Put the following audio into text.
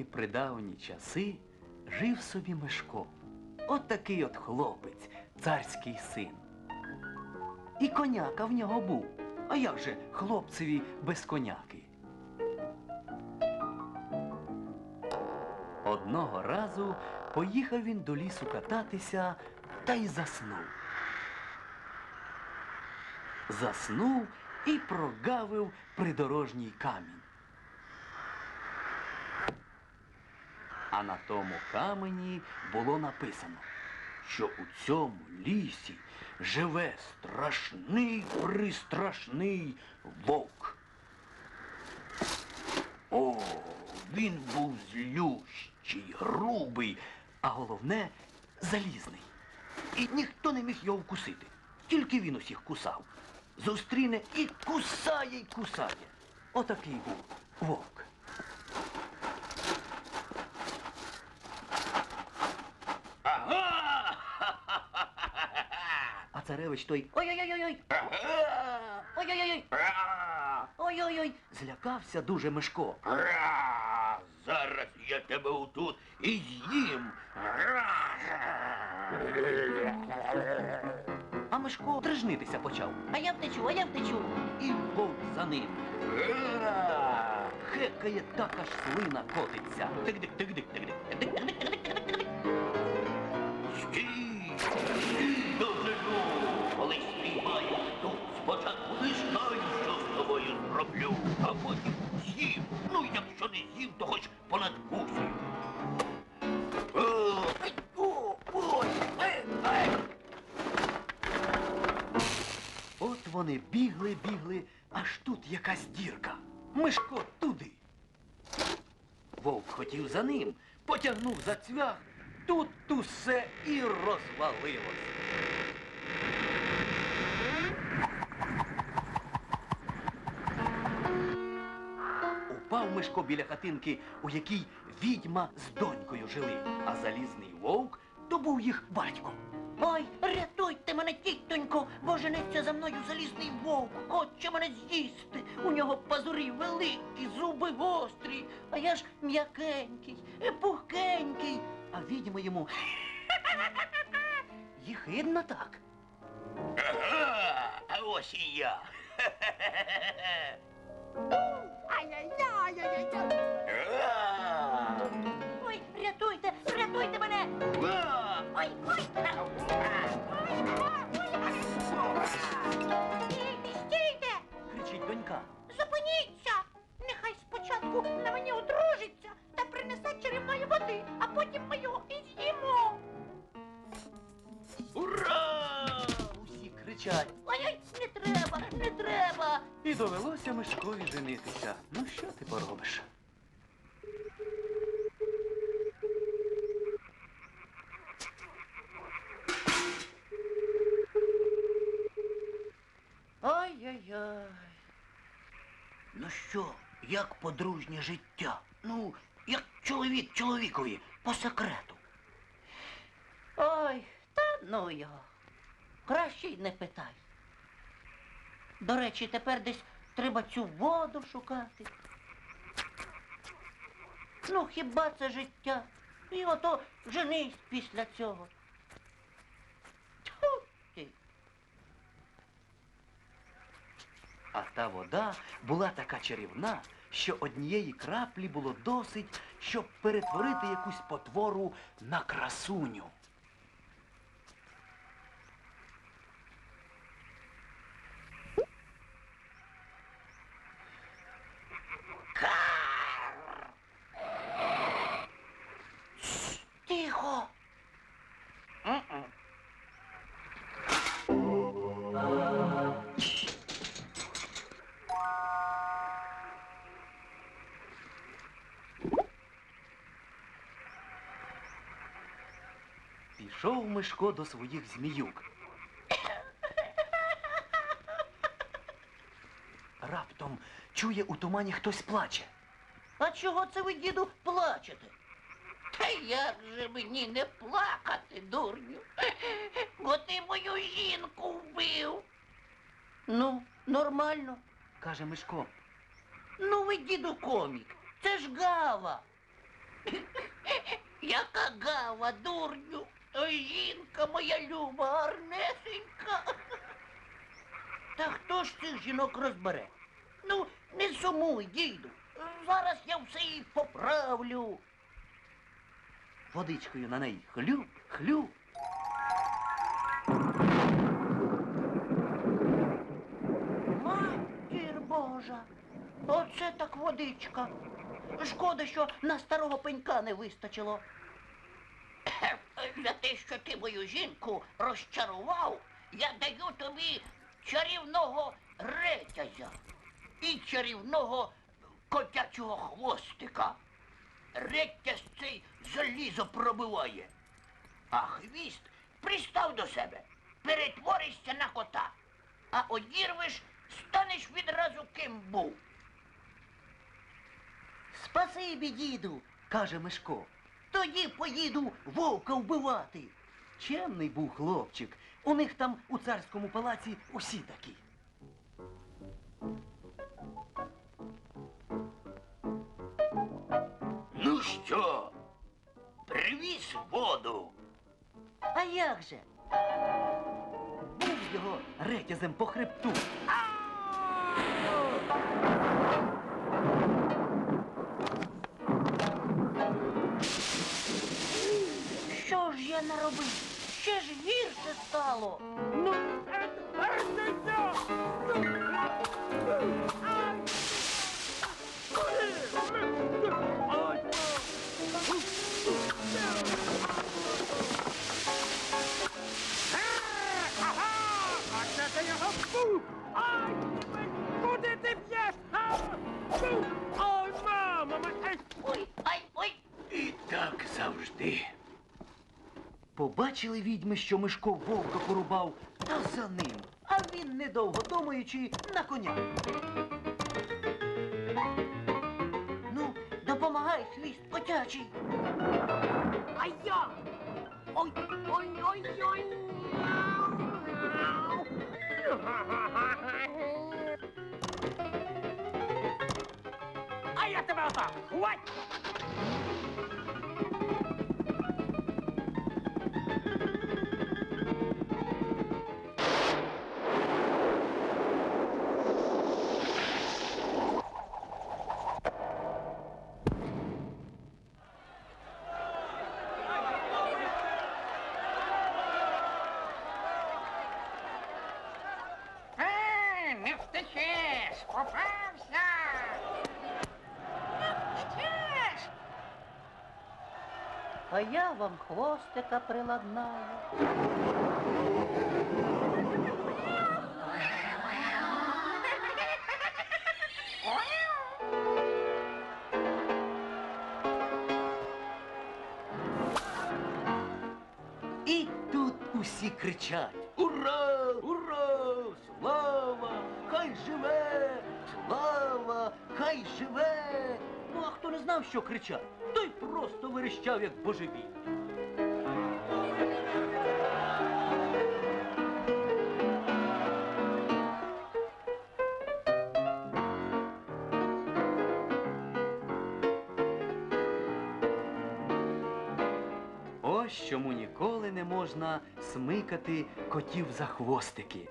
давні придавні часи жив собі Мишко. От такий от хлопець, царський син. І коняка в нього був. А як же хлопцеві без коняки? Одного разу поїхав він до лісу кататися та й заснув. Заснув і прогавив придорожній камінь. А на тому камені було написано, що у цьому лісі живе страшний пристрашний вовк. О, він був злющий, грубий, а головне залізний. І ніхто не міг його вкусити. Тільки він усіх кусав. Зустріне і кусає, і кусає. Отакий був вовк. Ага! А царевич той ой-ой-ой-ой. Ой-ой-ой. Ой-ой-ой. Злякався дуже Мишко. Зараз я тебе отут і з'їм. А Мишко дрижнитися почав. А я втечу, а я втечу. І вовк за ним. Хекає так аж слина котиться. Тик-дик, вони бігли, бігли, аж тут якась дірка. Мишко туди. Вовк хотів за ним, потягнув за цвях, тут усе і розвалилось. Упав Мишко біля хатинки, у якій відьма з донькою жили, а залізний вовк то був їх батько. Ой, мене, тітонько, бо жениться за мною залізний вовк, хоче мене з'їсти. У нього пазурі великі, зуби гострі, а я ж м'якенький, пухкенький. А відьма йому їхидно так. Ага, а ось і я. А, Ой, рятуйте, рятуйте мене. Кричать. Ой-ой, не треба, не треба. І довелося Мишкові женитися. Ну що ти поробиш? Ай-яй-яй. Ну що, як подружнє життя? Ну, як чоловік чоловікові, по секрету. Ой, та ну його. Краще й не питай. До речі, тепер десь треба цю воду шукати. Ну, хіба це життя? І ото женись після цього. Тьфу ти. А та вода була така чарівна, що однієї краплі було досить, щоб перетворити якусь потвору на красуню. Пішов Мишко до своїх зміюк. Раптом чує у тумані хтось плаче. А чого це ви, діду, плачете? Та як же мені не плакати, дурню? Бо ти мою жінку вбив. Ну, нормально. каже Мишко. Ну ви, діду, комік. Це ж гава. Яка гава, дурню. Ой, жінка моя люба, гарнесенька. Та хто ж цих жінок розбере? Ну, не сумуй, діду. Зараз я все і поправлю. Водичкою на неї хлюп, хлюп. Матір Божа, оце так водичка. Шкода, що на старого пенька не вистачило. За те, що ти мою жінку розчарував, я даю тобі чарівного ретязя і чарівного котячого хвостика. Ретязь цей залізо пробиває, а хвіст пристав до себе, перетворишся на кота, а одірвеш, станеш відразу ким був. Спасибі, діду, каже Мишко. Тоді поїду вовка вбивати. Чемний був хлопчик. У них там у царському палаці усі такі. Ну що, привіз воду? А як же? Був його ретязем по хребту. Що estalo. Побачили відьми, що Мишко вовка порубав, та за ним. А він, недовго думаючи, на коня. Ну, допомагай, хвіст котячий. А я! Ой, ой, ой, ой! А я тебе отак! Хвать! А я вам хвостика приладнаю. І тут усі кричать Ура! Ура! Слава! Хай живе! Слава! Хай живе! Ну а хто не знав, що кричать, той просто верещав, як божевіль. Ось чому ніколи не можна смикати котів за хвостики.